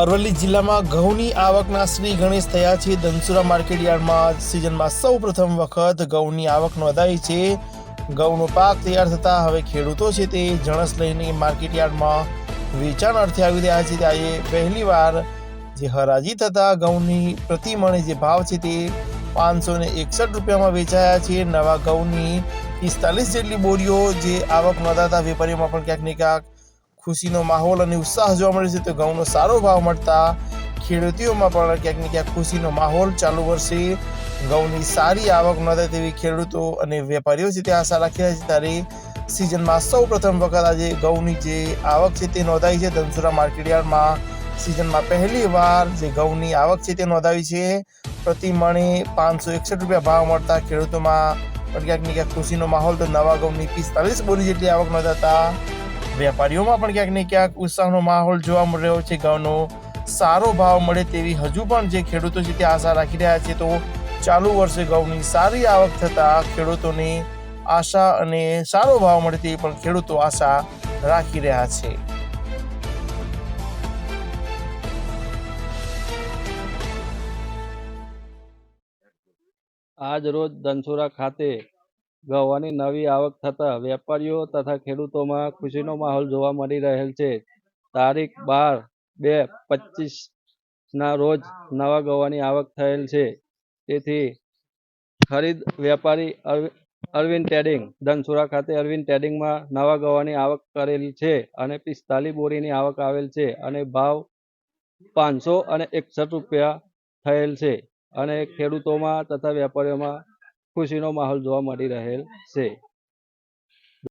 અરવલ્લી જિલ્લામાં ઘઉંની આવકના શ્રી ગણેશ થયા છે. ધનસુરા માર્કેટ યાર્ડમાં સિઝનમાં સૌ પ્રથમ વખત ઘઉંની આવક નોંધાઈ છે. ઘઉંનો પાક તૈયાર થતાં હવે ખેડૂતો છે તે જણસ લઈને માર્કેટ યાર્ડમાં વેચાણ અર્થે આવી રહ્યા છે. ત્યારે પહેલીવાર જે હરાજી થતાં ઘઉંની પ્રતિ મણે જે ભાવ છે તે પાંચસો ને એકસઠ રૂપિયામાં વેચાયા છે. નવા ઘઉંની પિસ્તાલીસ જેટલી બોરીઓ જે આવક નોંધાતા વેપારીઓમાં પણ ક્યાંક ને ક્યાંક ખુશીનો માહોલ અને ઉત્સાહ જોવા મળે છે, તો ઘઉંનો સારો ભાવ મળતા ખેડૂતીઓમાં પણ ક્યાંક ને ક્યાંક ખુશીનો માહોલ ચાલુ વર્ષે ઘઉંની સારી આવક નોંધાય તેવી ખેડૂતો અને વેપારીઓ છે તે આશા રાખી રહ્યા છે. ત્યારે સિઝનમાં સૌ પ્રથમ વખત આજે ઘઉંની જે આવક છે તે નોંધાઈ છે. ધનસુરા માર્કેટયાર્ડમાં સિઝનમાં પહેલી વાર જે ઘઉંની આવક છે તે નોંધાવી છે. પ્રતિ મણે પાંચસો એકસઠ રૂપિયા ભાવ મળતા ખેડૂતોમાં પણ ક્યાંક ને ક્યાંક ખુશીનો માહોલ, તો નવા ઘઉંની પિસ્તાલીસ બોરી જેટલી આવક નોંધાતા વેપારીઓમાં પણ ક્યાંક ને ક્યાંક ઉત્સાહનો માહોલ જોવા મળી રહ્યો છે. ઘઉંનો સારો ભાવ મળે તેવી હજુ પણ જે ખેડૂતો છે તે આશા રાખી રહ્યા છે. તો ચાલુ વર્ષે ઘઉંની સારી આવક થતાં ખેડૂતોની આશા અને સારો ભાવ મળે તેવી પણ ખેડૂતો આશા રાખી રહ્યા છે. આજ રોજ ધનસુરા ખાતે ગવાની નવી આવક થતા વેપારીઓ તથા ખેડૂતોમાં ખુશીનો માહોલ જોવા મળી રહેલ છે. તારીખ બાર બે પચીસ ના રોજ નવા ગવાની આવક થયેલ છે. તેથી ખરીદ વેપારી અરવિંદ ટ્રેડિંગ ધનસુરા ખાતે અરવિંદ ટ્રેડિંગમાં નવા ગવાની આવક કરેલી છે અને પિસ્તાલીસ બોરીની આવક આવેલ છે અને ભાવ પાંચસો અને એકસઠ રૂપિયા થયેલ છે અને ખેડૂતોમાં તથા વેપારીઓમાં ખુશીનો માહોલ જોવા મળી રહેલ છે.